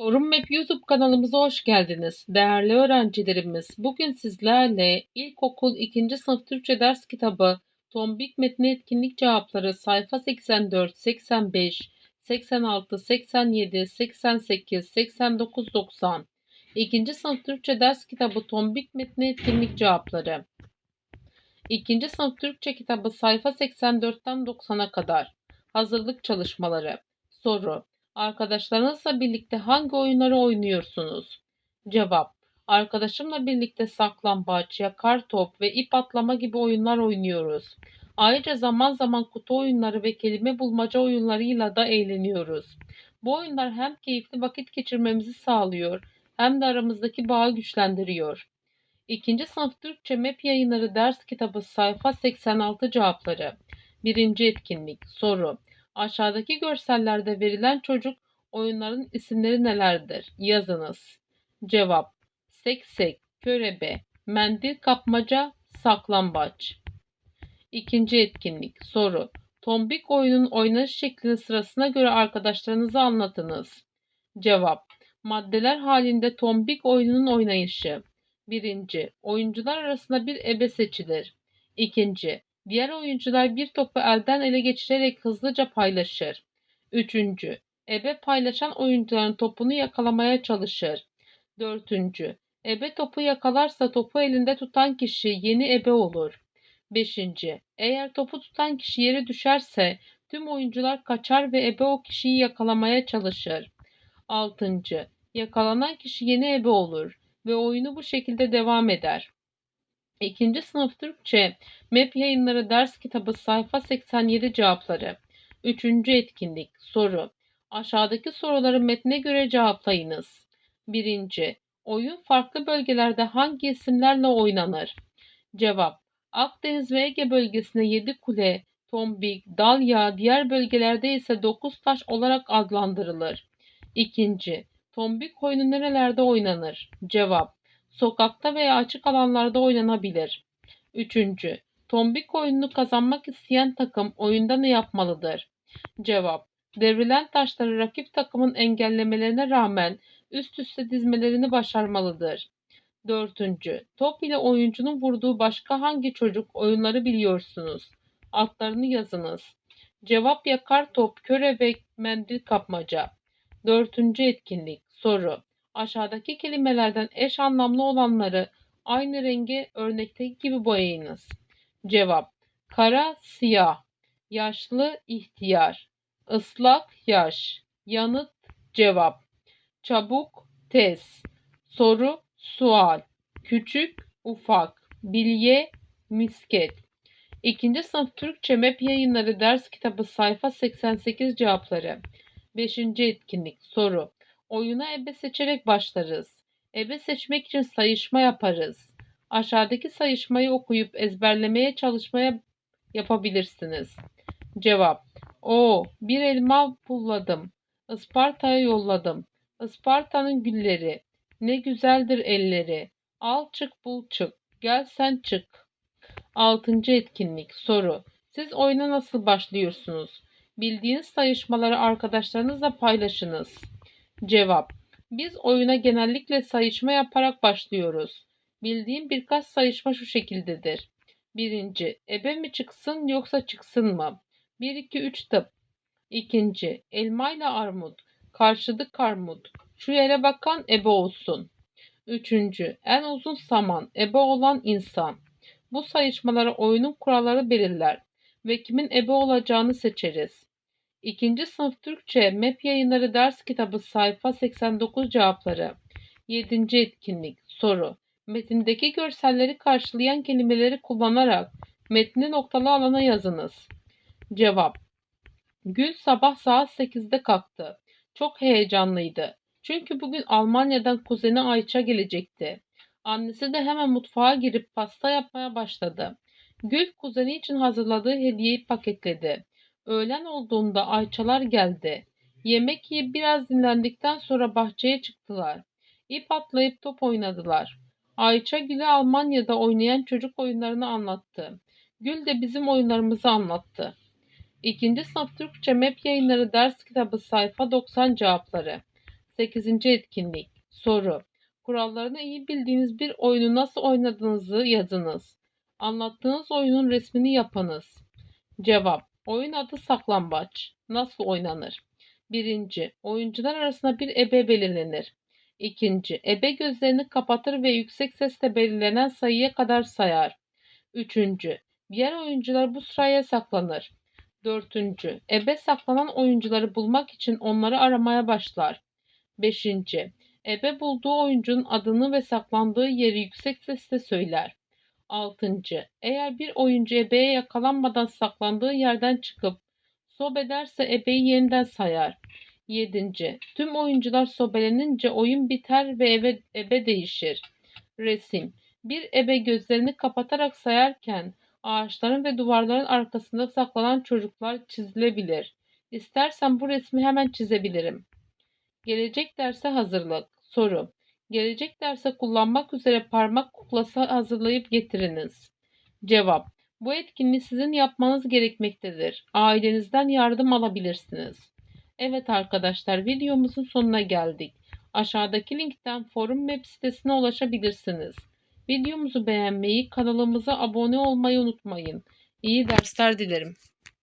Forum Map YouTube kanalımıza hoş geldiniz. Değerli öğrencilerimiz, bugün sizlerle İlkokul 2. sınıf Türkçe ders kitabı Tombik metni etkinlik cevapları sayfa 84, 85, 86, 87, 88, 89, 90. 2. sınıf Türkçe ders kitabı Tombik metni etkinlik cevapları. 2. sınıf Türkçe kitabı sayfa 84'ten 90'a kadar. Hazırlık çalışmaları. Soru. Arkadaşlarınızla birlikte hangi oyunları oynuyorsunuz? Cevap. Arkadaşımla birlikte saklambaç, yakar top ve ip atlama gibi oyunlar oynuyoruz. Ayrıca zaman zaman kutu oyunları ve kelime bulmaca oyunlarıyla da eğleniyoruz. Bu oyunlar hem keyifli vakit geçirmemizi sağlıyor hem de aramızdaki bağı güçlendiriyor. 2. sınıf Türkçe MEP yayınları ders kitabı sayfa 86 cevapları. 1. etkinlik soru. Aşağıdaki görsellerde verilen çocuk oyunların isimleri nelerdir? Yazınız. Cevap. Seksek, körebe, mendil kapmaca, saklambaç. İkinci etkinlik. Soru. Tombik oyunun oynanış şeklini sırasına göre arkadaşlarınıza anlatınız. Cevap. Maddeler halinde tombik oyununun oynayışı. Birinci. Oyuncular arasında bir ebe seçilir. İkinci. Diğer oyuncular bir topu elden ele geçirerek hızlıca paylaşır. Üçüncü. Ebe paylaşan oyuncuların topunu yakalamaya çalışır. Dördüncü. Ebe topu yakalarsa topu elinde tutan kişi yeni ebe olur. Beşinci. Eğer topu tutan kişi yere düşerse tüm oyuncular kaçar ve ebe o kişiyi yakalamaya çalışır. Altıncı. Yakalanan kişi yeni ebe olur ve oyunu bu şekilde devam eder. İkinci sınıf Türkçe MEP yayınları ders kitabı sayfa 87 cevapları. Üçüncü etkinlik soru. Aşağıdaki soruları metne göre cevaplayınız. Birinci. Oyun farklı bölgelerde hangi isimlerle oynanır? Cevap. Akdeniz ve Ege bölgesinde 7 kule, tombik, dalya, diğer bölgelerde ise 9 taş olarak adlandırılır. İkinci. Tombik oyunu nerelerde oynanır? Cevap. Sokakta veya açık alanlarda oynanabilir. Üçüncü. Tombik oyununu kazanmak isteyen takım oyunda ne yapmalıdır? Cevap. Devrilen taşları rakip takımın engellemelerine rağmen üst üste dizmelerini başarmalıdır. Dördüncü. Top ile oyuncunun vurduğu başka hangi çocuk oyunları biliyorsunuz? Altlarını yazınız. Cevap yakar top, köre ve mendil kapmaca. Dördüncü etkinlik. Soru. Aşağıdaki kelimelerden eş anlamlı olanları aynı renge örnekteki gibi boyayınız. Cevap. Kara, siyah. Yaşlı, ihtiyar. Islak, yaş. Yanıt, cevap. Çabuk, tez. Soru, sual. Küçük, ufak. Bilye, misket. İkinci sınıf Türkçe MEP yayınları ders kitabı sayfa 88 cevapları. Beşinci etkinlik soru. Oyuna ebe seçerek başlarız. Ebe seçmek için sayışma yaparız. Aşağıdaki sayışmayı okuyup ezberlemeye çalışmaya yapabilirsiniz. Cevap. O, bir elma pulladım. Isparta'ya yolladım. Isparta'nın gülleri. Ne güzeldir elleri. Al çık bul çık. Gel sen çık. Altıncı etkinlik. Soru. Siz oyuna nasıl başlıyorsunuz? Bildiğiniz sayışmaları arkadaşlarınızla paylaşınız. Cevap. Biz oyuna genellikle sayışma yaparak başlıyoruz. Bildiğim birkaç sayışma şu şekildedir. Birinci, ebe mi çıksın yoksa çıksın mı? 1, 2, 3 tıp. İkinci, elma ile armut. Karşıdık armut. Şu yere bakan ebe olsun. Üçüncü, en uzun saman, ebe olan insan. Bu sayışmaları oyunun kuralları belirler ve kimin ebe olacağını seçeriz. İkinci sınıf Türkçe MEP yayınları ders kitabı sayfa 89 cevapları. Yedinci etkinlik soru. Metindeki görselleri karşılayan kelimeleri kullanarak metni noktalı alana yazınız. Cevap. Gül sabah saat 8'de kalktı. Çok heyecanlıydı. Çünkü bugün Almanya'dan kuzeni Ayça gelecekti. Annesi de hemen mutfağa girip pasta yapmaya başladı. Gül kuzeni için hazırladığı hediyeyi paketledi. Öğlen olduğunda Ayçalar geldi. Yemek yiyip biraz dinlendikten sonra bahçeye çıktılar. İp atlayıp top oynadılar. Ayça Gül'e Almanya'da oynayan çocuk oyunlarını anlattı. Gül de bizim oyunlarımızı anlattı. İkinci sınıf Türkçe MEP yayınları ders kitabı sayfa 90 cevapları. 8. etkinlik. Soru. Kurallarını iyi bildiğiniz bir oyunu nasıl oynadığınızı yazınız. Anlattığınız oyunun resmini yapınız. Cevap. Oyun adı saklambaç. Nasıl oynanır? Birinci. Oyuncular arasında bir ebe belirlenir. İkinci. Ebe gözlerini kapatır ve yüksek sesle belirlenen sayıya kadar sayar. Üçüncü. Diğer oyuncular bu sıraya saklanır. Dördüncü. Ebe saklanan oyuncuları bulmak için onları aramaya başlar. Beşinci. Ebe bulduğu oyuncunun adını ve saklandığı yeri yüksek sesle söyler. Altıncı. Eğer bir oyuncu ebeye yakalanmadan saklandığı yerden çıkıp sob ederse ebeyi yeniden sayar. Yedinci. Tüm oyuncular sobelenince oyun biter ve ebe, ebe değişir. Resim. Bir ebe gözlerini kapatarak sayarken ağaçların ve duvarların arkasında saklanan çocuklar çizilebilir. İstersen bu resmi hemen çizebilirim. Gelecek derse hazırlık. Soru. Gelecek derse kullanmak üzere parmak kuklası hazırlayıp getiriniz. Cevap. Bu etkinliği sizin yapmanız gerekmektedir. Ailenizden yardım alabilirsiniz. Evet arkadaşlar videomuzun sonuna geldik. Aşağıdaki linkten forum web sitesine ulaşabilirsiniz. Videomuzu beğenmeyi, kanalımıza abone olmayı unutmayın. İyi dersler dilerim.